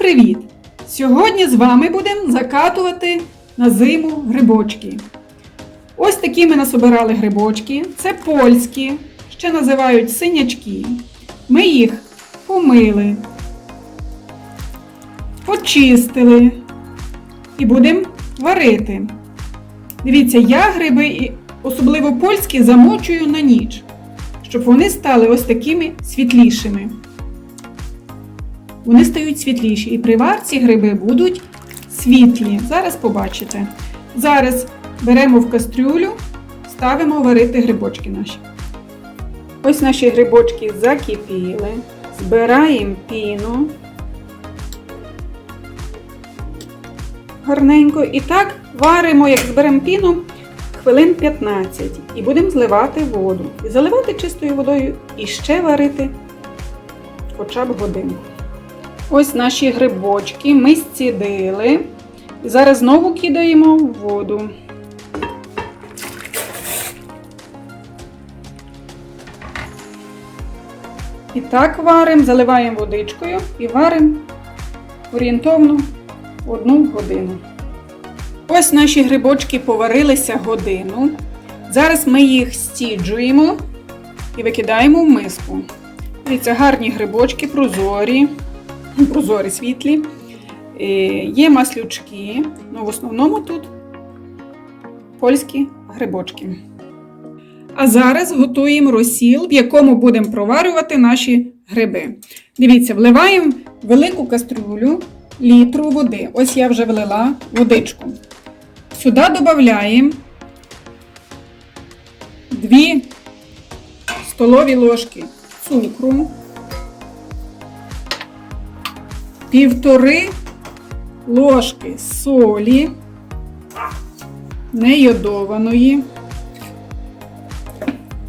привіт! Сьогодні з вами будемо закатувати на зиму грибочки. Ось такі ми насобирали грибочки. Це польські, ще називають синячки. Ми їх помили, почистили і будемо варити. Дивіться, я гриби, особливо польські, замочую на ніч, щоб вони стали ось такими світлішими. Вони стають світліші. І при варці гриби будуть світлі. Зараз побачите. Зараз беремо в кастрюлю, ставимо варити грибочки наші. Ось наші грибочки закипіли. Збираємо піну. Гарненько. І так варимо, як зберемо піну, хвилин 15. І будемо зливати воду. І заливати чистою водою і ще варити хоча б годину. Ось наші грибочки ми зцідили. Зараз знову кидаємо в воду. І так варимо, заливаємо водичкою і варимо орієнтовно одну годину. Ось наші грибочки поварилися годину. Зараз ми їх стіджуємо і викидаємо в миску. Дивіться, гарні грибочки, прозорі прозорі світлі. Е, Є маслючки, ну в основному тут польські грибочки. А зараз готуємо розсіл, в якому будемо проварювати наші гриби. Дивіться, вливаємо велику кастрюлю літру води. Ось я вже влила водичку. Сюди додаємо 2 столові ложки цукру. Півтори ложки солі нейодованої.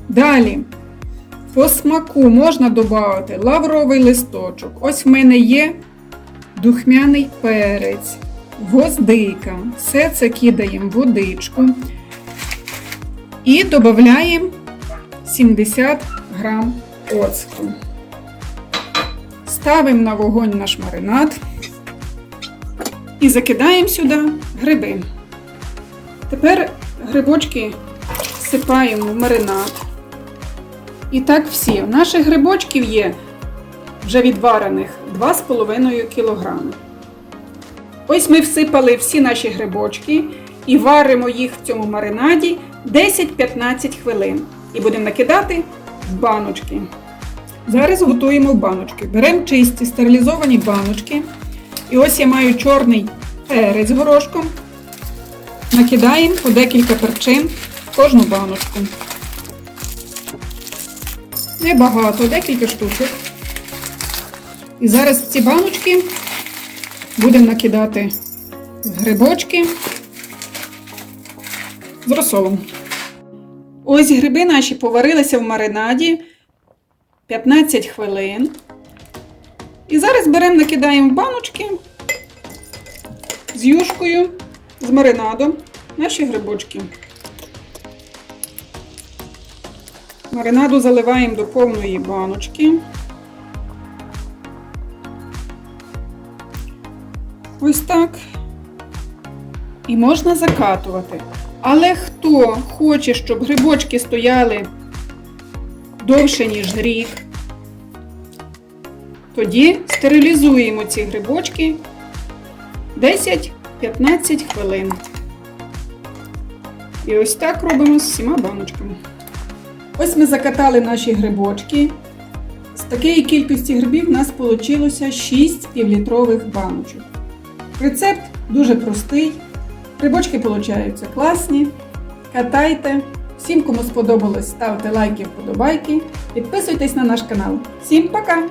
Далі по смаку можна додати лавровий листочок. Ось в мене є духмяний перець, гвоздика. Все це кидаємо в водичку і додаємо 70 грам оцту. Ставимо на вогонь наш маринад і закидаємо сюди гриби. Тепер грибочки всипаємо в маринад. І так всі. Наших грибочків є вже відварених 2,5 кг. Ось ми всипали всі наші грибочки і варимо їх в цьому маринаді 10-15 хвилин. І будемо накидати в баночки. Зараз готуємо баночки. Беремо чисті стерилізовані баночки. І ось я маю чорний перець горошком. Накидаємо по декілька перчин в кожну баночку. Небагато, декілька штучок. І зараз в ці баночки будемо накидати грибочки з розсолом. Ось гриби наші поварилися в маринаді. 15 хвилин. І зараз беремо, накидаємо в баночки з юшкою, з маринадом наші грибочки. Маринаду заливаємо до повної баночки. Ось так. І можна закатувати. Але хто хоче, щоб грибочки стояли довше, ніж рік. Тоді стерилізуємо ці грибочки 10-15 хвилин. І ось так робимо з всіма баночками. Ось ми закатали наші грибочки. З такої кількості грибів у нас вийшло 6 півлітрових баночок. Рецепт дуже простий. Грибочки получаються класні. Катайте. Всім, кому сподобалось, ставте лайки, вподобайки. Підписуйтесь на наш канал. Всім пока!